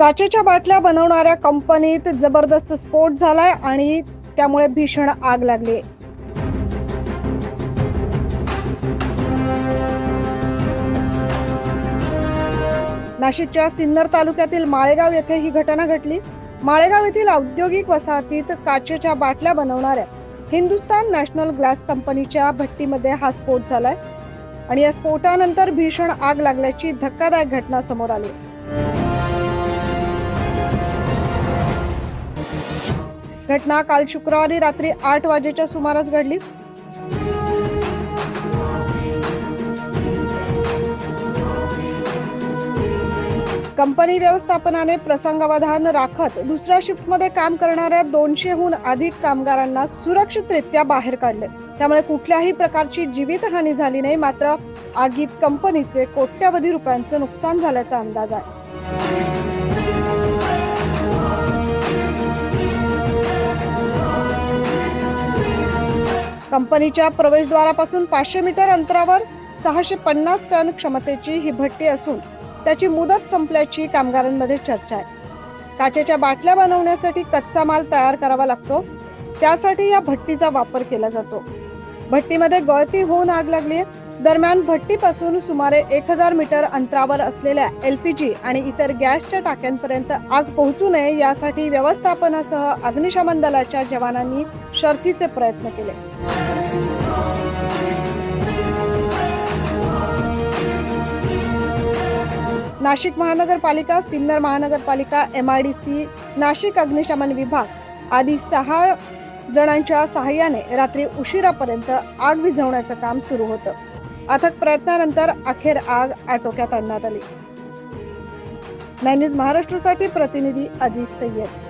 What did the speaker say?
काचेच्या बाटल्या बनवणाऱ्या कंपनीत जबरदस्त स्फोट झालाय आणि त्यामुळे भीषण आग लागली. नाशिकच्या सिन्नर तालुक्यातील माळेगाव येथे ही घटना घडली. माळेगाव येथील औद्योगिक वसाहतीत काचेच्या बाटल्या बनवणाऱ्या हिंदुस्तान नॅशनल ग्लास कंपनीच्या भट्टीमध्ये हा स्फोट झालाय आणि या स्फोटानंतर भीषण आग लागल्याची धक्कादायक घटना समोर आली. घटना काल शुक्रवारी रात्री आठ वाजेच्या सुमारास घडली. कंपनी व्यवस्थापनाने प्रसंगावधान राखत दुसऱ्या शिफ्टमध्ये काम करणाऱ्या दोनशेहून अधिक कामगारांना सुरक्षितरित्या बाहेर काढले. त्यामुळे कुठल्याही प्रकारची जीवितहानी झाली नाही मात्र आगीत कंपनीचे कोट्यवधी रुपयांचं नुकसान झाल्याचा अंदाज आहे. कंपनीच्या प्रवेशद्वारापासून पाचशे मीटर अंतरावर सहाशे पन्नास टन क्षमतेची ही भट्टी असून त्याची मुदत संपल्याची कामगारांमध्ये चर्चा आहे. काचेच्या बाटल्या बनवण्यासाठी कच्चा माल तयार करावा लागतो. त्यासाठी या भट्टीचा वापर केला जातो. भट्टीमध्ये गळती होऊन आग लागली आहे दरम्यान भट्टीपासून सुमारे एक हजार मीटर अंतरावर असलेल्या एलपीजी आणि इतर गॅसच्या टाक्यांपर्यंत आग पोहोचू नये यासाठी व्यवस्थापनासह अग्निशमन दलाच्या जवानांनी शर्थीचे प्रयत्न केले. नाशिक महानगरपालिका सिन्नर महानगरपालिका M I D C Nashik अग्निशमन विभाग आदी सहा जणांच्या सहाय्याने रात्री उशिरापर्यंत आग विझवण्याचं काम सुरू होतं. अथक प्रयत्नानंतर अखेर आग आटोक्यात आणण्यात आली. नाईन न्यूज महाराष्ट्रासाठी प्रतिनिधी अजिज सय्यद.